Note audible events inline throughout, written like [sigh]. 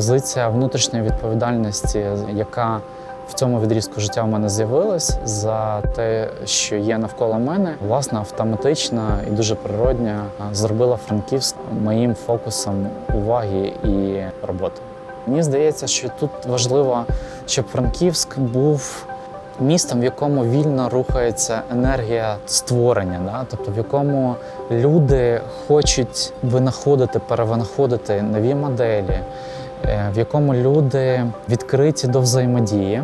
позиція внутрішньої відповідальності, яка в цьому відрізку життя в мене з'явилась за те, що є навколо мене, власне, автоматично і дуже природня зробила Франківськ моїм фокусом уваги і роботи. Мені здається, що тут важливо, щоб Франківськ був містом, в якому вільно рухається енергія створення, да? тобто в якому люди хочуть винаходити, перевинаходити нові моделі, в якому люди відкриті до взаємодії,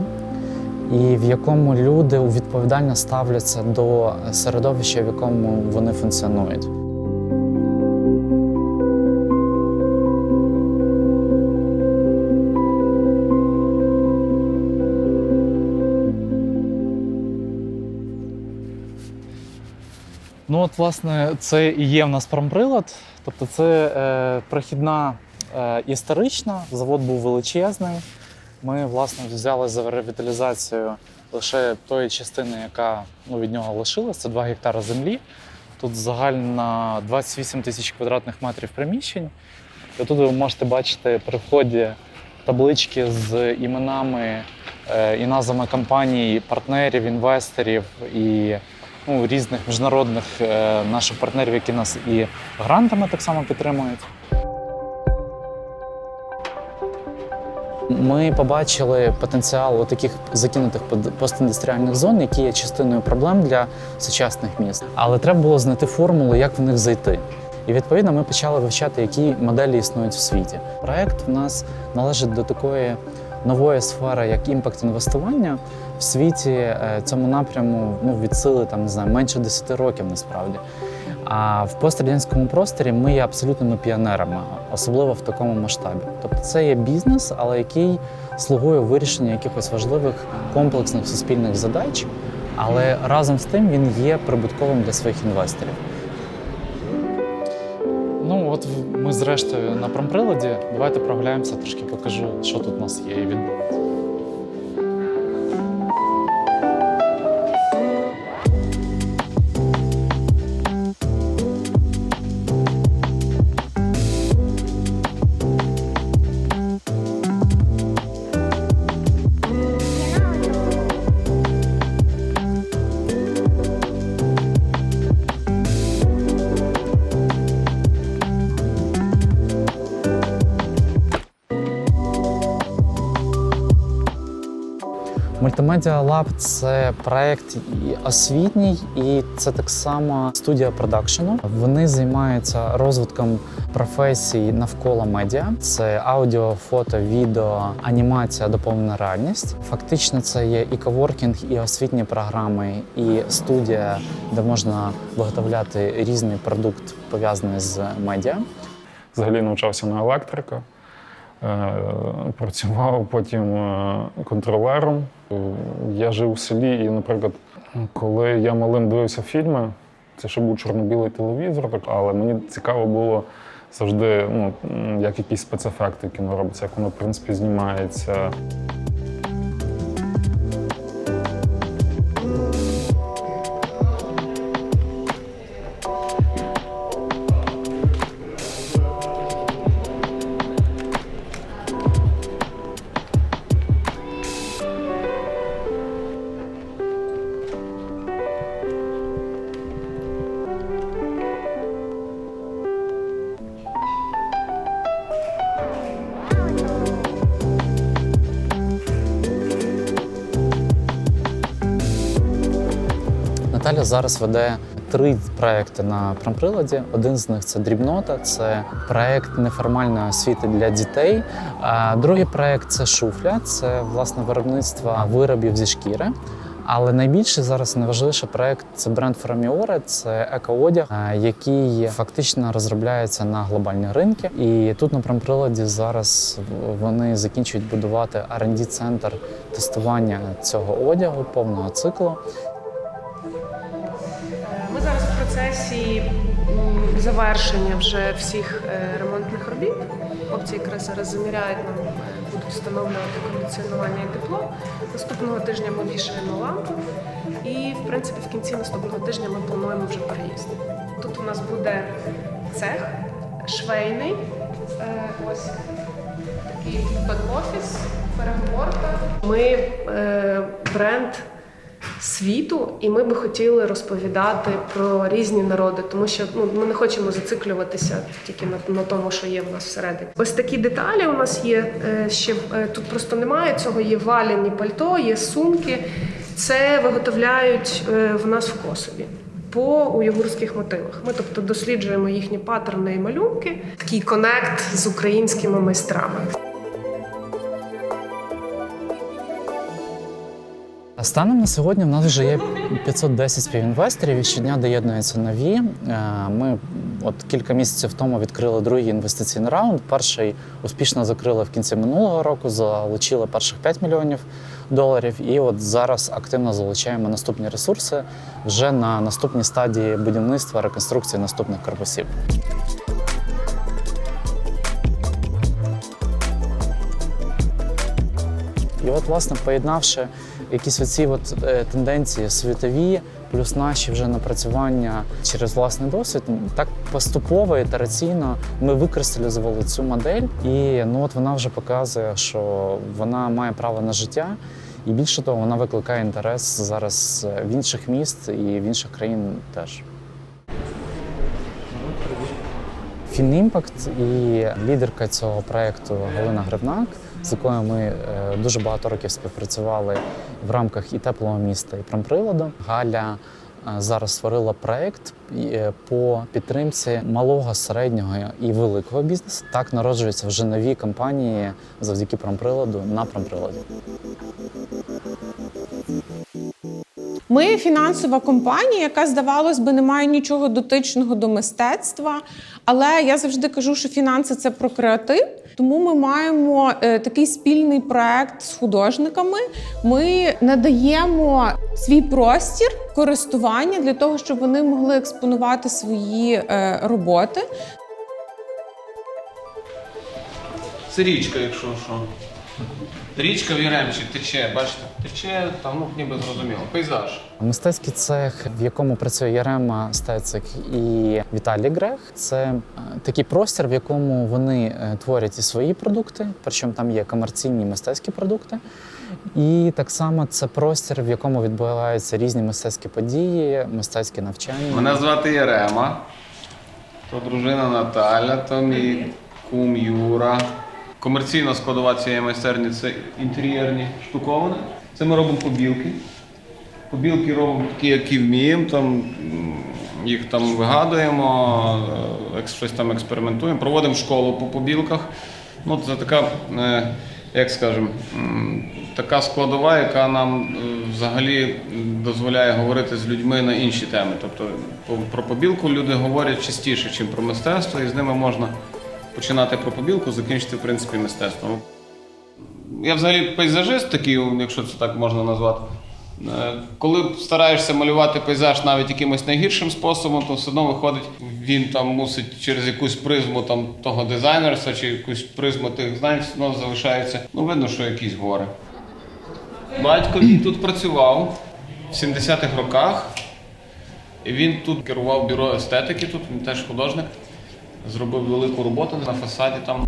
і в якому люди відповідально ставляться до середовища, в якому вони функціонують. Ну, от, власне, це і є в нас промприлад. Тобто, це е, прохідна е, історична, завод був величезний. Ми, власне, взяли за ревіталізацію лише тої частини, яка ну, від нього лишилась, це 2 гектари землі. Тут загально 28 тисяч квадратних метрів приміщень. І тут ви можете бачити при вході таблички з іменами е, і назвами компаній, партнерів, інвесторів і ну, різних міжнародних е, наших партнерів, які нас і грантами так само підтримують. Ми побачили потенціал таких закинутих постіндустріальних зон, які є частиною проблем для сучасних міст. Але треба було знайти формулу, як в них зайти. І відповідно ми почали вивчати, які моделі існують в світі. Проект в нас належить до такої нової сфери, як імпакт інвестування. В світі е, цьому напряму ну, від сили там, не знаю, менше 10 років насправді. А в пострадянському просторі ми є абсолютними піонерами, особливо в такому масштабі. Тобто це є бізнес, але який слугує вирішенню якихось важливих комплексних суспільних задач, але разом з тим він є прибутковим для своїх інвесторів. Ну, от ми зрештою на промприладі. Давайте прогуляємося, трошки покажу, що тут у нас є і відбувається. Мультимедіа Лаб це проект освітній, і це так само студія продакшену. Вони займаються розвитком професій навколо медіа. Це аудіо, фото, відео, анімація, доповнена реальність. Фактично, це є і коворкінг, і освітні програми, і студія, де можна виготовляти різний продукт пов'язаний з медіа. Взагалі навчався на електрика, е, працював потім е, контролером. Е, Я жив у селі, і, наприклад, коли я малим дивився фільми, це ще був чорно-білий телевізор, але мені цікаво було завжди, ну, як якісь спецефекти кіно робиться, як воно, в принципі, знімається. Наталя зараз веде три проекти на промприладі. Один з них це дрібнота, це проект неформальної освіти для дітей. А другий проект це шуфля, це власне виробництво виробів зі шкіри. Але найбільший зараз найважливіший проект це бренд Фраміоре, це екоодяг, який фактично розробляється на глобальні ринки. І тут на промприладі зараз вони закінчують будувати R&D центр тестування цього одягу повного циклу. Процесі завершення вже всіх е, ремонтних робіт. Хлопці якраз зараз заміряють нам, е, будуть встановлювати кондиціонування і тепло. Наступного тижня ми вішаємо лампи. І, в принципі, в кінці наступного тижня ми плануємо вже переїзд. Тут у нас буде цех швейний. Е, Ось такий бек-офіс, переговорка. Ми бренд світу, і ми би хотіли розповідати про різні народи, тому що ну, ми не хочемо зациклюватися тільки на, на тому, що є в нас всередині. Ось такі деталі у нас є. е, Ще е, тут просто немає цього. Є валяні пальто, є сумки. Це виготовляють е, в нас в Косові. По уйгурських мотивах. Ми тобто досліджуємо їхні паттерни і малюнки. Такий конект з українськими майстрами. Станом на сьогодні в нас вже є 510 співінвесторів і щодня доєднуються нові. Е, Ми от кілька місяців тому відкрили другий інвестиційний раунд. Перший успішно закрили в кінці минулого року, залучили перших 5 мільйонів доларів. І от зараз активно залучаємо наступні ресурси вже на наступній стадії будівництва реконструкції наступних корпусів. От, власне, поєднавши якісь оці от, е, тенденції світові, плюс наші вже напрацювання через власний досвід, так поступово, ітераційно ми викристалізували цю модель, і ну от вона вже показує, що вона має право на життя. І більше того, вона викликає інтерес зараз в інших міст і в інших країн теж. Фінімпакт і лідерка цього проекту Галина Гривнак, з якою ми е, дуже багато років співпрацювали в рамках і теплого міста, і промприладу. Галя е, зараз створила проект е, по підтримці малого, середнього і великого бізнесу. Так народжуються вже нові компанії завдяки промприладу на промприладі. Ми фінансова компанія, яка, здавалось би, не має нічого дотичного до мистецтва. Але я завжди кажу, що фінанси це про креатив. Тому ми маємо е, такий спільний проект з художниками. Ми надаємо свій простір користування для того, щоб вони могли експонувати свої е, роботи. Це річка, якщо що. Річка в Яремчі тече, бачите, тече, там ну ніби зрозуміло. Пейзаж. Мистецький цех, в якому працює Ярема Стецик і Віталій Грех, це е, такий простір, в якому вони е, творять і свої продукти, причому там є комерційні мистецькі продукти. І так само це простір, в якому відбуваються різні мистецькі події, мистецькі навчання. Мене звати Ярема, то дружина Наталя, то мій кум Юра. Комерційна складова цієї майстерні це інтер'єрні штуковини. Це ми робимо побілки. Побілки робимо такі, які вміємо, там їх там вигадуємо, е, щось там експериментуємо, проводимо школу по побілках. Ну, це така, е, як скажемо, така складова, яка нам е, взагалі дозволяє говорити з людьми на інші теми. Тобто про побілку люди говорять частіше, ніж про мистецтво, і з ними можна починати про побілку, закінчити в принципі мистецтвом. Я взагалі пейзажист такий, якщо це так можна назвати. Е, Коли стараєшся малювати пейзаж навіть якимось найгіршим способом, то все одно виходить, він там мусить через якусь призму там, того дизайнерства чи якусь призму тих знань, все одно залишається. Ну, видно, що якісь гори. Батько тут працював в 70-х роках. І він тут керував бюро естетики, тут він теж художник. Зробив велику роботу на фасаді там.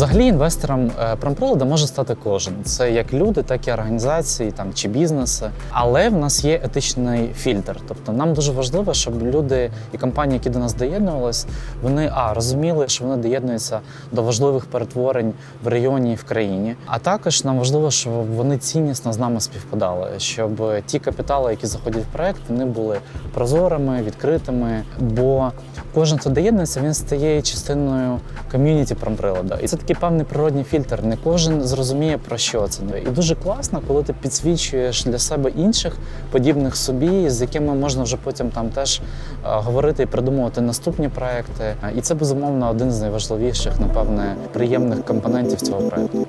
Взагалі інвестором е, промприладу може стати кожен. Це як люди, так і організації там, чи бізнеси. Але в нас є етичний фільтр. Тобто нам дуже важливо, щоб люди і компанії, які до нас доєднувались, вони а розуміли, що вони доєднуються до важливих перетворень в регіоні і в країні. А також нам важливо, щоб вони ціннісно з нами співпадали, щоб ті капітали, які заходять в проект, вони були прозорими, відкритими. Бо кожен, хто доєднується, він стає частиною ком'юніті промприлада. І це такий певний природний фільтр. Не кожен зрозуміє про що це. І дуже класно, коли ти підсвічуєш для себе інших подібних собі, з якими можна вже потім там теж е, говорити і придумувати наступні проекти. І це безумовно один з найважливіших, напевне, приємних компонентів цього проекту.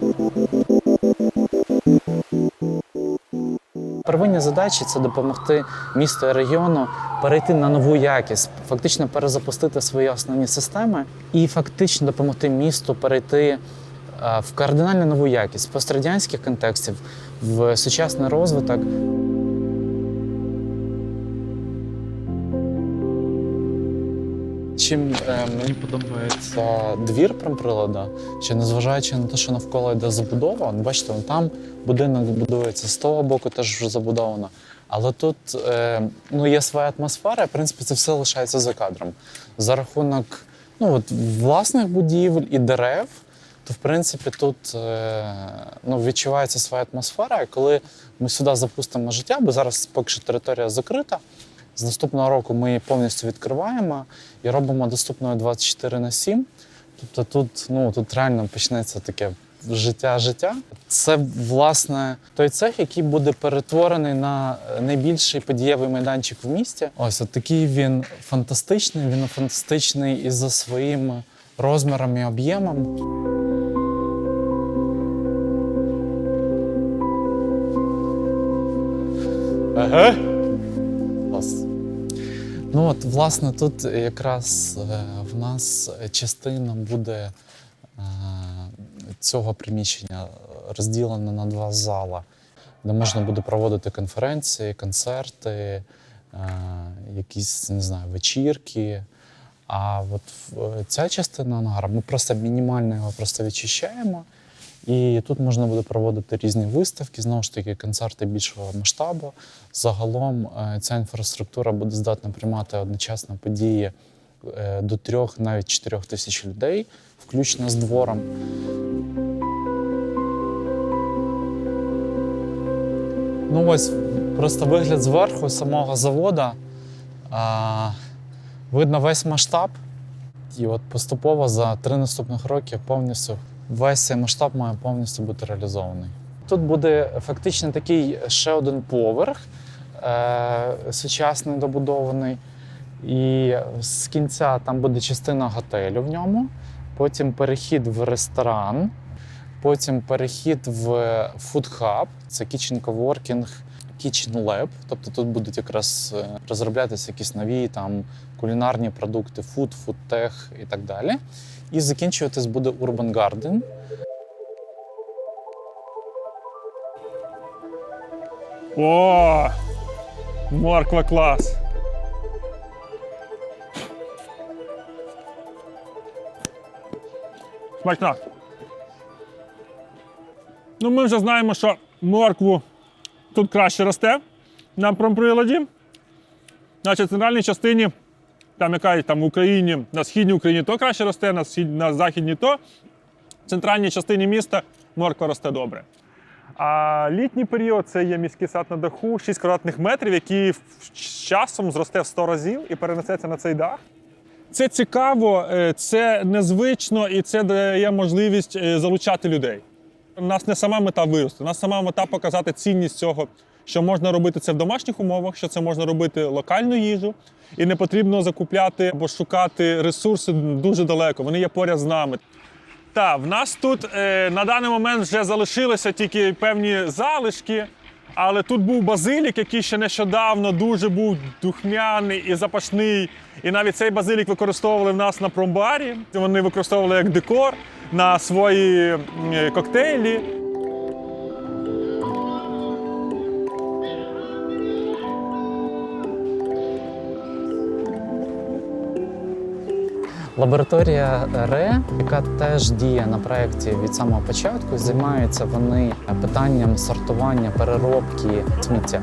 Первинні задачі це допомогти місту і регіону перейти на нову якість, фактично перезапустити свої основні системи і фактично допомогти місту перейти е, в кардинально нову якість пострадянських контекстів, в сучасний розвиток. Чим е, мені подобається двір промприлада, що незважаючи на те, що навколо йде забудова, от бачите, там будинок будується з того боку, теж вже забудовано. Але тут е, ну, є своя атмосфера, і, в принципі, це все лишається за кадром. За рахунок ну, от, власних будівель і дерев, то в принципі тут е, ну, відчувається своя атмосфера. І коли ми сюди запустимо життя, бо зараз поки що територія закрита. З наступного року ми повністю відкриваємо і робимо доступною 24 на 7. Тобто тут, ну, тут реально почнеться таке життя-життя. Це, власне, той цех, який буде перетворений на найбільший подієвий майданчик в місті. Ось от такий він фантастичний. Він фантастичний і за своїм розміром і об'ємом. Ага. Ну от, власне, тут якраз е, в нас частина буде е, цього приміщення розділена на два зала, де можна буде проводити конференції, концерти, е, якісь не знаю, вечірки. А от ця частина ангара, ми просто мінімально його просто відчищаємо. І тут можна буде проводити різні виставки, знову ж таки, концерти більшого масштабу. Загалом е, ця інфраструктура буде здатна приймати одночасно події е, до трьох, навіть чотирьох тисяч людей, включно з двором. Ну ось просто вигляд зверху самого завода. А, видно весь масштаб. І от поступово за три наступних роки повністю весь цей масштаб має повністю бути реалізований. Тут буде фактично такий ще один поверх е- сучасний добудований. І з кінця там буде частина готелю в ньому, потім перехід в ресторан, потім перехід в фудхаб, це kitchen coworking, kitchen lab. Тобто тут будуть якраз е, розроблятися якісь нові там кулінарні продукти, фуд, фудтех і так далі. І закінчуватись буде Urban Garden. О! Морква клас. Смачна. Ну, ми вже знаємо, що моркву тут краще росте на промприладі. В центральній частині, там яка там в Україні, на східній Україні то краще росте, на, схід, на західній то. В центральній частині міста морква росте добре. А літній період це є міський сад на даху, 6 квадратних метрів, який з часом зросте в 100 разів і перенесеться на цей дах. Це цікаво, е, це незвично і це дає можливість е, залучати людей. У нас не сама мета вирости, у нас сама мета показати цінність цього, що можна робити це в домашніх умовах, що це можна робити локальну їжу, і не потрібно закупляти або шукати ресурси дуже далеко. Вони є поряд з нами. Так, в нас тут е, на даний момент вже залишилися тільки певні залишки, але тут був базилік, який ще нещодавно дуже був духмяний і запашний. І навіть цей базилік використовували в нас на промбарі. Вони використовували як декор на свої е, коктейлі. Лабораторія РЕ, яка теж діє на проєкті від самого початку, займаються вони питанням сортування, переробки сміття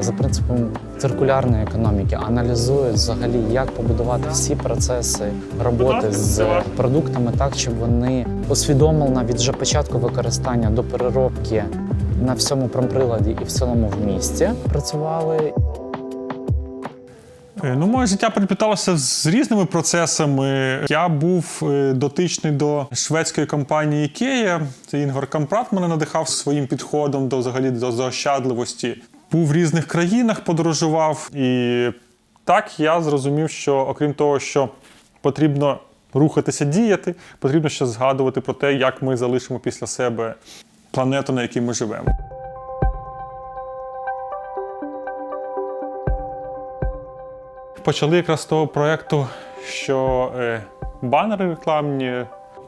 за принципом циркулярної економіки, аналізують взагалі, як побудувати всі процеси роботи з продуктами так, щоб вони усвідомлено від вже початку використання до переробки на всьому промприладі і в цілому в місті працювали. Е, Ну, моє життя перепліталося з різними процесами. Я був е, дотичний до шведської компанії IKEA. Це Інгвар Кампрат мене надихав своїм підходом до взагалі до заощадливості. Був в різних країнах, подорожував. І так я зрозумів, що окрім того, що потрібно рухатися, діяти, потрібно ще згадувати про те, як ми залишимо після себе планету, на якій ми живемо. Почали якраз з того проєкту, що е, банери рекламні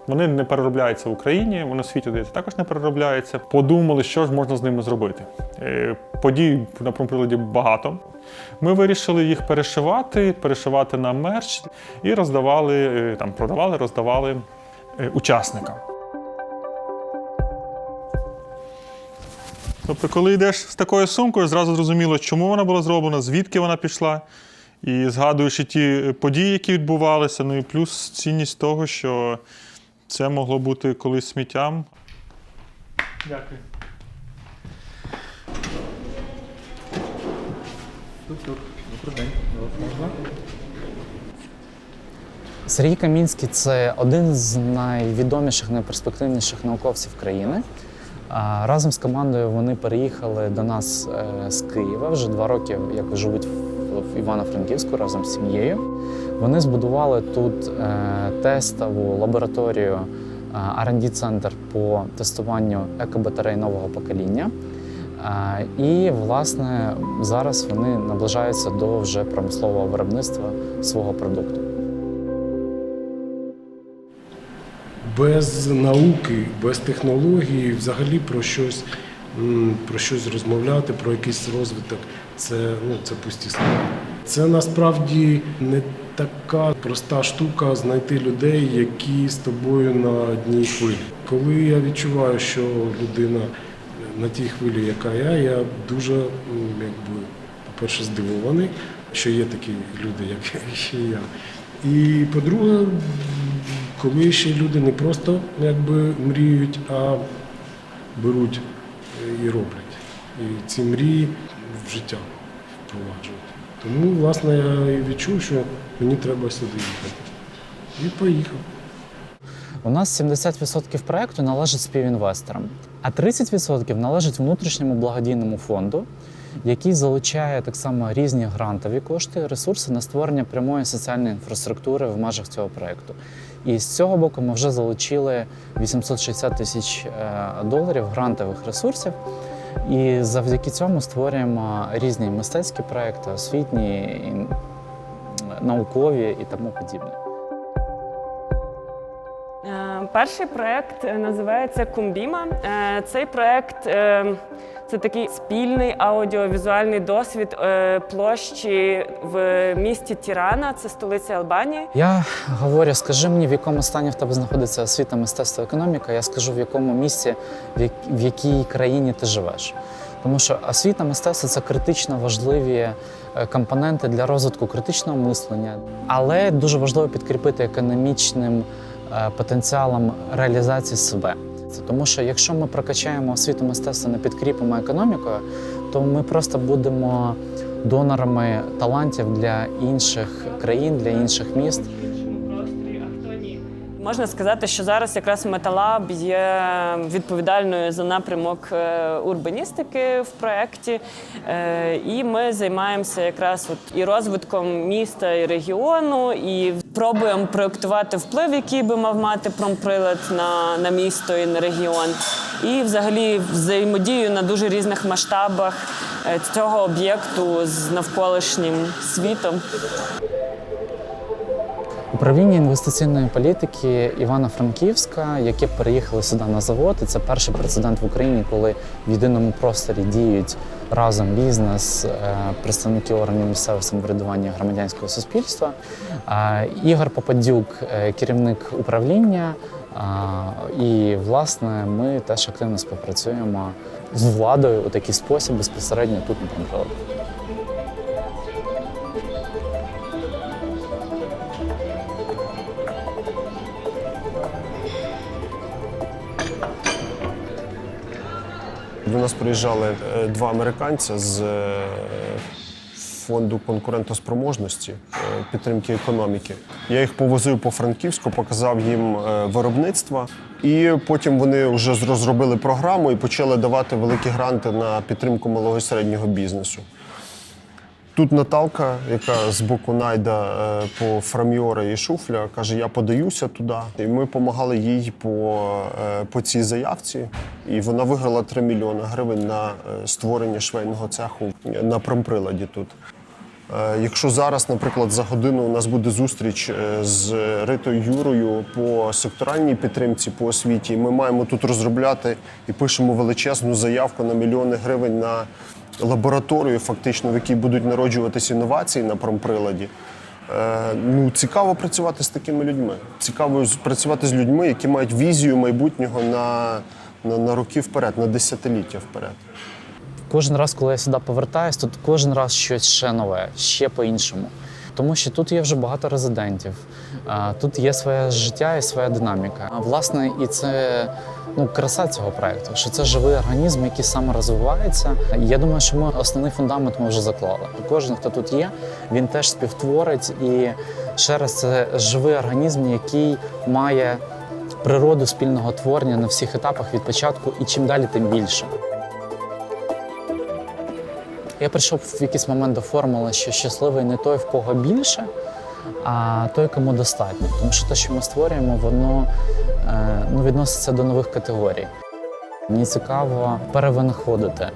Вони не переробляються в Україні, вони в світі здається, також не переробляються. Подумали, що ж можна з ними зробити. Е, Подій на промприладі багато. Ми вирішили їх перешивати, перешивати на мерч і роздавали, е, там продавали, роздавали учасникам. Тобто, коли йдеш з такою сумкою, зразу зрозуміло, чому вона була зроблена, звідки вона пішла. І згадуєш і ті події, які відбувалися, ну і плюс цінність того, що це могло бути колись сміттям. Дякую. Сергій Камінський це один з найвідоміших, найперспективніших науковців країни. Разом з командою вони переїхали до нас е, з Києва вже два роки, як живуть в- в Івано-Франківську разом з сім'єю. Вони збудували тут е, тестову лабораторію R&D центр по тестуванню екобатарей нового покоління. Е, І, власне, зараз вони наближаються до вже промислового виробництва свого продукту. без науки, без технології, взагалі про щось, про щось розмовляти, про якийсь розвиток, це, ну, це пусті слова. Це насправді не така проста штука знайти людей, які з тобою на одній хвилі. Коли я відчуваю, що людина на тій хвилі, яка я, я дуже якби, по-перше, здивований, що є такі люди, як [laughs] я. І по-друге, коли ще люди не просто якби мріють, а беруть е, і роблять. І ці мрії в життя впроваджують. Тому, власне, я і відчув, що мені треба сюди їхати. І поїхав. У нас 70% проекту належить співінвесторам, а 30% належить внутрішньому благодійному фонду, який залучає так само різні грантові кошти, ресурси на створення прямої соціальної інфраструктури в межах цього проекту. І з цього боку ми вже залучили 860 тисяч е, доларів грантових ресурсів. І завдяки цьому створюємо різні мистецькі проекти, освітні, наукові і тому подібне. Перший проект е, називається Кумбіма. Е, Цей проект е, це такий спільний аудіовізуальний досвід площі в місті Тірана, це столиця Албанії. Я говорю, скажи мені, в якому стані в тебе знаходиться освіта, мистецтво, економіка. Я скажу, в якому місці, в, якій країні ти живеш. Тому що освіта, мистецтво це критично важливі компоненти для розвитку критичного мислення, але дуже важливо підкріпити економічним потенціалом реалізації себе. Це Тому що якщо ми прокачаємо освіту мистецтва, не підкріпимо економікою, то ми просто будемо донорами талантів для інших країн, для інших міст. Можна сказати, що зараз якраз Металаб є відповідальною за напрямок е, урбаністики в проєкті. Е, І ми займаємося якраз от і розвитком міста і регіону, і пробуємо проєктувати вплив, який би мав мати промприлад на, на місто і на регіон. І взагалі взаємодію на дуже різних масштабах е, цього об'єкту з навколишнім світом. Управління інвестиційної політики Івано-Франківська, яке переїхало сюди на завод, і це перший прецедент в Україні, коли в єдиному просторі діють разом бізнес, е, представники органів місцевого самоврядування громадянського суспільства. Е, Ігор Попадюк, е, керівник управління. І, власне, ми теж активно співпрацюємо з владою у такий спосіб безпосередньо тут на Панкрові. До нас приїжджали е, два американця з е, фонду конкурентоспроможності е, підтримки економіки. Я їх повозив по Франківську, показав їм виробництва, і потім вони вже розробили програму і почали давати великі гранти на підтримку малого і середнього бізнесу. Тут Наталка, яка з боку найда е, по Фраміора і Шуфля, каже: я подаюся туди. І ми допомагали їй по, е, по цій заявці. І вона виграла 3 мільйони гривень на е, створення швейного цеху на промприладі тут. Якщо зараз, наприклад, за годину у нас буде зустріч з Ритою Юрою по секторальній підтримці по освіті, ми маємо тут розробляти і пишемо величезну заявку на мільйони гривень на лабораторію, фактично, в якій будуть народжуватися інновації на промприладі. Е, Ну, цікаво працювати з такими людьми. Цікаво працювати з людьми, які мають візію майбутнього на, на, на роки вперед, на десятиліття вперед. Кожен раз, коли я сюди повертаюсь, тут кожен раз щось ще нове, ще по-іншому. Тому що тут є вже багато резидентів, тут є своє життя і своя динаміка. А власне, і це ну, краса цього проекту, що це живий організм, який саморозвивається. Я думаю, що ми основний фундамент ми вже заклали. Кожен, хто тут є, він теж співтворить і ще раз це живий організм, який має природу спільного творення на всіх етапах від початку, і чим далі, тим більше. Я прийшов в якийсь момент до формули, що щасливий не той, в кого більше, а той, кому достатньо. Тому що те, що ми створюємо, воно е, ну, відноситься до нових категорій. Мені цікаво перевинаходити.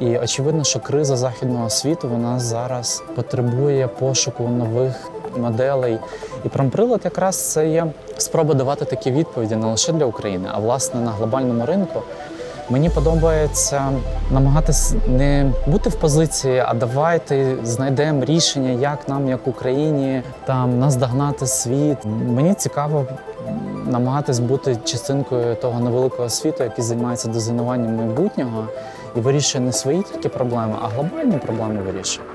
І очевидно, що криза західного світу вона зараз потребує пошуку нових моделей. І промприлад якраз це є спроба давати такі відповіді не лише для України, а власне на глобальному ринку. Мені подобається намагатись не бути в позиції, а давайте знайдемо рішення, як нам, як Україні, там наздогнати світ. Мені цікаво намагатись бути частинкою того невеликого світу, який займається дизайнуванням майбутнього і вирішує не свої тільки проблеми, а глобальні проблеми вирішує.